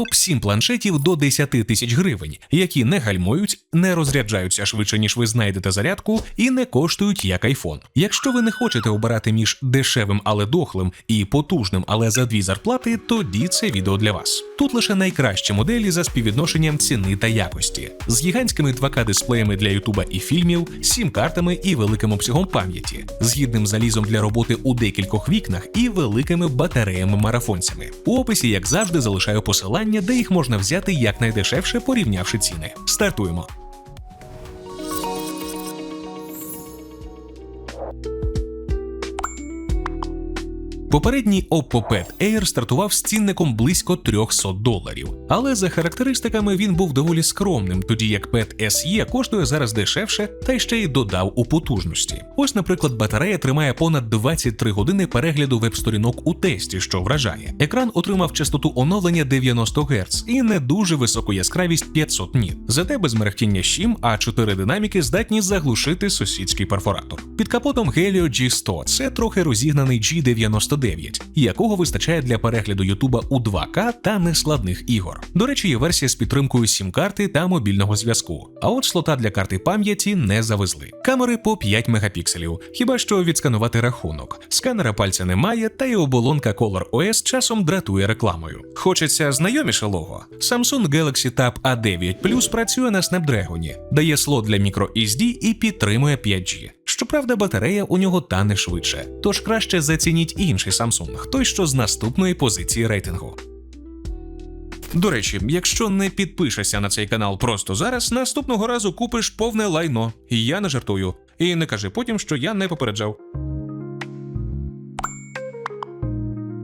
Топ 7 планшетів до 10 тисяч гривень, які не гальмують, не розряджаються швидше, ніж ви знайдете зарядку, і не коштують як айфон. Якщо ви не хочете обирати між дешевим, але дохлим і потужним, але за дві зарплати, тоді це відео для вас. Тут лише найкращі моделі за співвідношенням ціни та якості, з гігантськими 2К дисплеями для Ютуба і фільмів, сім картами і великим обсягом пам'яті, з гідним залізом для роботи у декількох вікнах і великими батареями-марафонцями. У описі, як завжди, залишаю посилання, де їх можна взяти якнайдешевше, порівнявши ціни. Стартуємо. Попередній Oppo Pad Air стартував з цінником близько 300 доларів, але за характеристиками він був доволі скромним, тоді як Pad SE коштує зараз дешевше та ще й додав у потужності. Ось, наприклад, батарея тримає понад 23 години перегляду веб-сторінок у тесті, що вражає. Екран отримав частоту оновлення 90 Гц і не дуже високу яскравість 500 ніт. Зате без мерехтіння щім, а 4 динаміки здатні заглушити сусідський перфоратор. Під капотом Helio G100 це трохи розігнаний G99, якого вистачає для перегляду Ютуба у 2К та нескладних ігор. До речі, є версія з підтримкою сім-карти та мобільного зв'язку. А от слота для карти пам'яті не завезли. Камери по 5 мегапікселів, хіба що відсканувати рахунок. Сканера пальця немає, та й оболонка Color OS часом дратує рекламою. Хочеться знайоміше лого. Samsung Galaxy Tab A9 Plus працює на Snapdragon, дає слот для microSD і підтримує 5G. Щоправда, батарея у нього тане швидше, тож краще зацініть інший Samsung, той що з наступної позиції рейтингу. До речі, якщо не підпишешся на цей канал просто зараз, наступного разу купиш повне лайно. І я не жартую. І не кажи потім, що я не попереджав.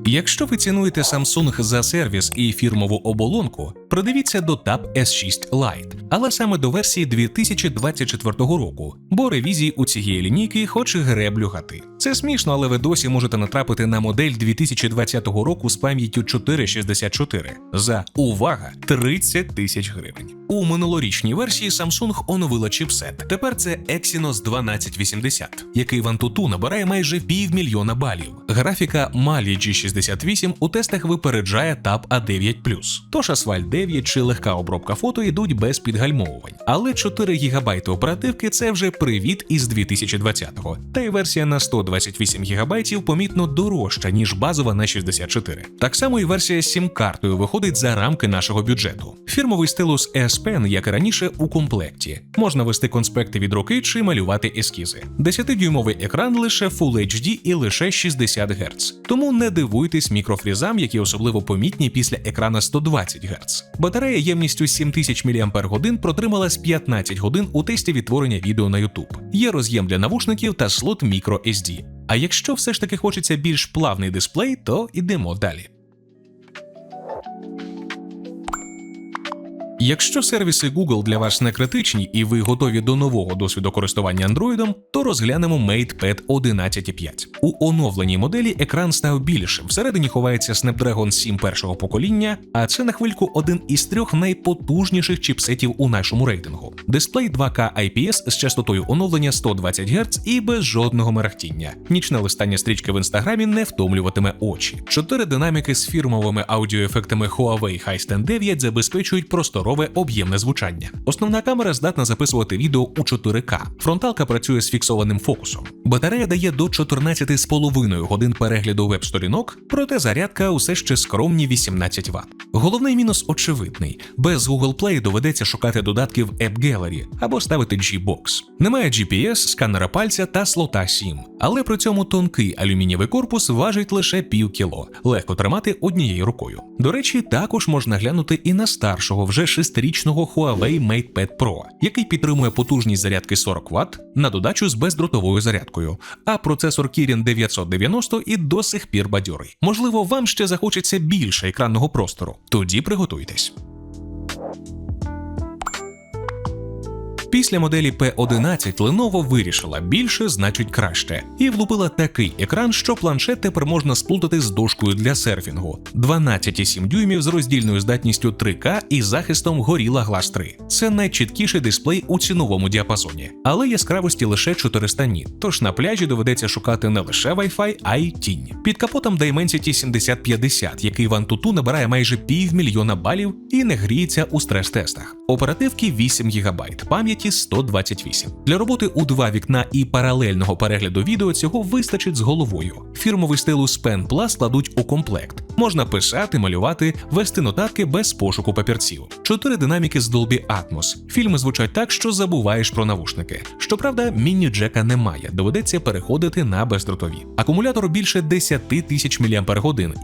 Якщо ви цінуєте Samsung за сервіс і фірмову оболонку, придивіться до Tab S6 Lite, але саме до версії 2024 року, бо ревізії у цієї лінійки хоч і греблю гати. Це смішно, але ви досі можете натрапити на модель 2020 року з пам'яттю 464 за увага 30 тисяч гривень. У минулорічній версії Samsung оновила чіпсет. Тепер це Exynos 1280, який в Antutu набирає майже півмільйона балів. Графіка Mali G68 у тестах випереджає Tab A9 Тож Asphalt 9 чи легка обробка фото йдуть без підгальмовувань. Але 4 ГБ оперативки це вже привіт із 2020-го. Та й версія на 128 ГБ помітно дорожча, ніж базова на 64. Так само і версія з сім-картою виходить за рамки нашого бюджету. Фірмовий стилус S Pen, як і раніше, у комплекті. Можна вести конспекти від руки чи малювати ескізи. 10-дюймовий екран лише Full HD і лише 60 Гц. Тому не дивуйтесь мікрофрізам, які особливо помітні після екрана 120 Гц. Батарея ємністю 7000 мАч протрималась 15 годин у тесті відтворення відео на YouTube. Є роз'єм для навушників та слот microSD. А якщо все ж таки хочеться більш плавний дисплей, то йдемо далі. Якщо сервіси Google для вас не критичні і ви готові до нового досвіду користування Android, то розглянемо MatePad 11.5. У оновленій моделі екран став більшим. Всередині ховається Snapdragon 7 першого покоління, а це на хвильку один із трьох найпотужніших чіпсетів у нашому рейтингу. Дисплей 2К IPS з частотою оновлення 120 Гц і без жодного мерехтіння. Нічне листання стрічки в інстаграмі не втомлюватиме очі. Чотири динаміки з фірмовими аудіоефектами Huawei Hisense 9 забезпечують просторове об'ємне звучання. Основна камера здатна записувати відео у 4К. Фронталка працює з фіксованим фокусом. Батарея дає до 14,5 годин перегляду веб-сторінок, проте зарядка усе ще скромні 18 Вт. Головний мінус очевидний: без Google Play доведеться шукати додатки в App Gallery або ставити G-Box. Немає GPS, сканера пальця та слота 7. Але при цьому тонкий алюмінієвий корпус важить лише пів кіло, легко тримати однією рукою. До речі, також можна глянути і на старшого вже 6-річного Huawei MatePad Pro, який підтримує потужність зарядки 40 Вт на додачу з бездротовою зарядкою, а процесор Kirin 990 і до сих пір бадьорий. Можливо, вам ще захочеться більше екранного простору. Тоді приготуйтесь. Після моделі P11 Lenovo вирішила більше значить краще і влупила такий екран, що планшет тепер можна сплутати з дошкою для серфінгу. 12,7 дюймів з роздільною здатністю 3К і захистом Gorilla Glass 3. Це найчіткіший дисплей у ціновому діапазоні, але яскравості лише 400 ніт. Тож на пляжі доведеться шукати не лише Wi-Fi, а й тінь. Під капотом Dimensity 7050, який в Antutu набирає майже півмільйона балів і не гріється у стрес-тестах. Оперативки 8 ГБ, пам'яті 128. Для роботи у два вікна і паралельного перегляду відео цього вистачить з головою. Фірмовий стилус Pen Plus кладуть у комплект. Можна писати, малювати, вести нотатки без пошуку папірців. Чотири динаміки з Dolby Atmos. Фільми звучать так, що забуваєш про навушники. Щоправда, міні-джека немає, доведеться переходити на бездротові. Акумулятор більше 10 тисяч мАч,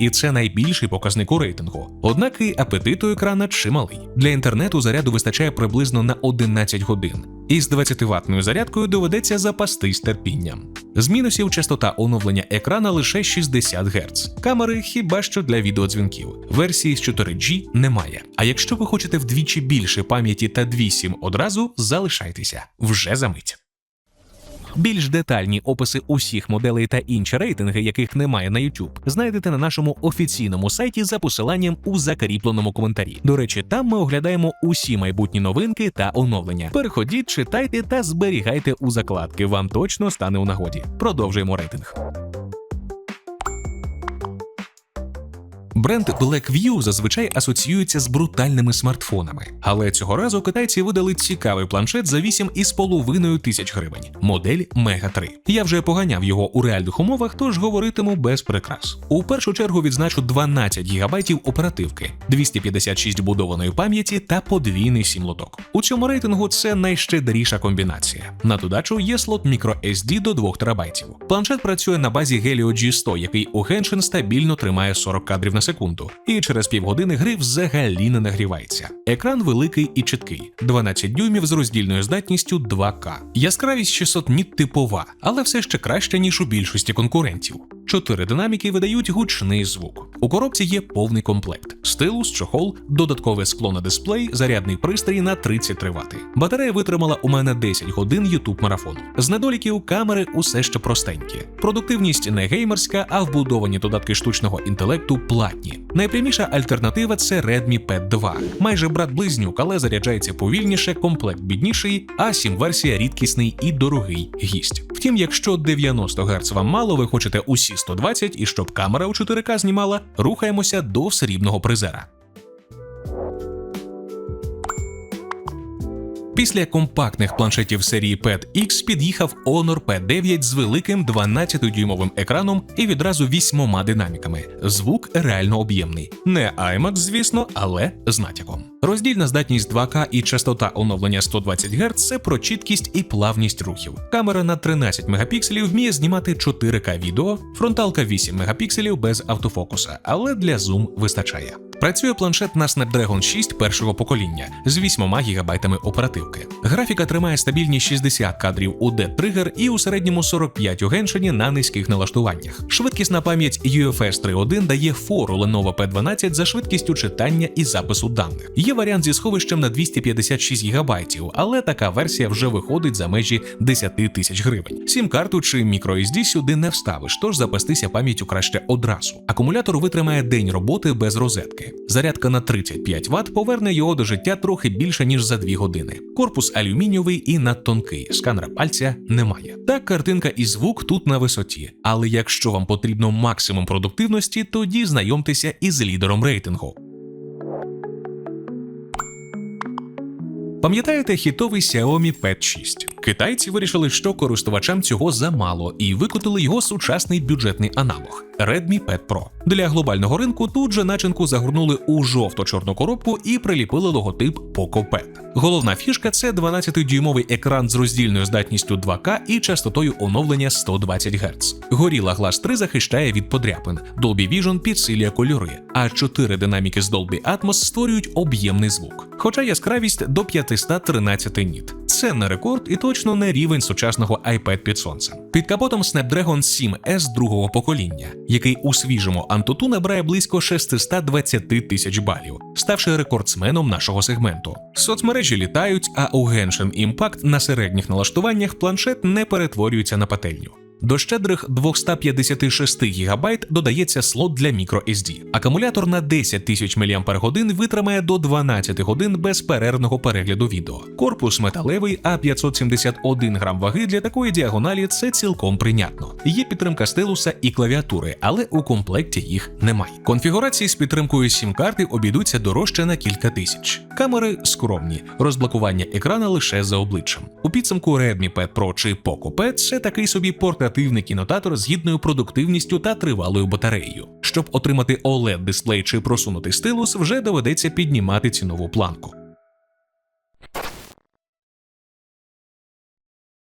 і це найбільший показник у рейтингу. Однак і апетит у екрана чималий. Для інтернету заряду вистачає приблизно на 11 годин. Із 20 ватною зарядкою доведеться запастись терпінням. З мінусів частота оновлення екрана лише 60 Гц. Камери хіба що для відеодзвінків. Версії з 4G немає. А якщо ви хочете вдвічі більше пам'яті та 2 одразу, залишайтеся вже за мить. Більш детальні описи усіх моделей та інші рейтинги, яких немає на YouTube, знайдете на нашому офіційному сайті за посиланням у закріпленому коментарі. До речі, там ми оглядаємо усі майбутні новинки та оновлення. Переходіть, читайте та зберігайте у закладки. Вам точно стане у нагоді. Продовжуємо рейтинг. Бренд Blackview зазвичай асоціюється з брутальними смартфонами, але цього разу китайці видали цікавий планшет за 8,5 тисяч гривень. Модель Mega 3. Я вже поганяв його у реальних умовах, тож говоритиму без прикрас. У першу чергу відзначу 12 ГБ оперативки, 256 будованої пам'яті та подвійний сім-лоток. У цьому рейтингу це найщедріша комбінація. На додачу є слот microSD до 2 ТБ. Планшет працює на базі Helio G100, який у Genshin стабільно тримає 40 кадрів на секунду, і через півгодини гри взагалі не нагрівається. Екран великий і чіткий, 12 дюймів з роздільною здатністю 2К. Яскравість 600 ніт типова, але все ще краще, ніж у більшості конкурентів. Чотири динаміки видають гучний звук. У коробці є повний комплект: стилус, чохол, додаткове скло на дисплей, зарядний пристрій на 33 Вт. Батарея витримала у мене 10 годин youtube марафону. З недоліків камери усе ще простенькі. Продуктивність не геймерська, а вбудовані додатки штучного інтелекту платні. Найпряміша альтернатива це Redmi Pad 2. Майже брат близнюк, але заряджається повільніше, комплект бідніший, а 7 версія рідкісний і дорогий гість. Втім, якщо 90 Гц вам мало, ви хочете усі 120 і щоб камера у 4К знімала, рухаємося до срібного призера. Після компактних планшетів серії Pad X під'їхав Honor P9 з великим 12-дюймовим екраном і відразу вісьмома динаміками. Звук реально об'ємний. Не IMAX, звісно, але з натяком. Роздільна здатність 2К і частота оновлення 120 Гц – це про чіткість і плавність рухів. Камера на 13 мегапікселів вміє знімати 4К відео, фронталка 8 мегапікселів без автофокуса, але для зум вистачає. Працює планшет на Snapdragon 6 першого покоління з 8 ГБ оперативки. Графіка тримає стабільні 60 кадрів у Dead Trigger і у середньому 45 у геншині на низьких налаштуваннях. Швидкісна пам'ять UFS 3.1 дає фору Lenovo P12 за швидкістю читання і запису даних. Є варіант зі сховищем на 256 ГБ, але така версія вже виходить за межі 10 тисяч гривень. Сім-карту чи microSD сюди не вставиш, тож запастися пам'яттю краще одразу. Акумулятор витримає день роботи без розетки. Зарядка на 35 Вт поверне його до життя трохи більше ніж за 2 години. Корпус алюмінієвий і надтонкий, сканера пальця немає. Так, картинка і звук тут на висоті. Але якщо вам потрібно максимум продуктивності, тоді знайомтеся із лідером рейтингу. Пам'ятаєте хітовий Xiaomi Pad 6? Китайці вирішили, що користувачам цього замало, і викотили його сучасний бюджетний аналог Redmi Pad Pro. Для глобального ринку тут же начинку загорнули у жовто-чорну коробку і приліпили логотип Poco Pad. Головна фішка це 12-дюймовий екран з роздільною здатністю 2К і частотою оновлення 120 Гц. Gorilla Glass 3 захищає від подряпин, Dolby Vision підсилює кольори, а 4 динаміки з Dolby Atmos створюють об'ємний звук. Хоча яскравість до 513 ніт Це не рекорд і точно не рівень сучасного iPad під сонцем. Під капотом Snapdragon 7S другого покоління, який у свіжому Antutu набирає близько 620 тисяч балів, ставши рекордсменом нашого сегменту. Соцмережі літають, а у Genshin Impact на середніх налаштуваннях планшет не перетворюється на пательню. До щедрих 256 ГБ додається слот для microSD. Акумулятор на 10 тисяч мАч витримає до 12 годин безперервного перегляду відео. Корпус металевий, а 571 грам ваги для такої діагоналі це цілком прийнятно. Є підтримка стилуса і клавіатури, але у комплекті їх немає. Конфігурації з підтримкою сім-карти обійдуться дорожче на кілька тисяч. Камери скромні, розблокування екрана лише за обличчям. У підсумку Redmi Pad Pro чи Poco Pad – це такий собі портативний кінотатор з гідною продуктивністю та тривалою батареєю. Щоб отримати oled дисплей чи просунутий стилус, вже доведеться піднімати цінову планку.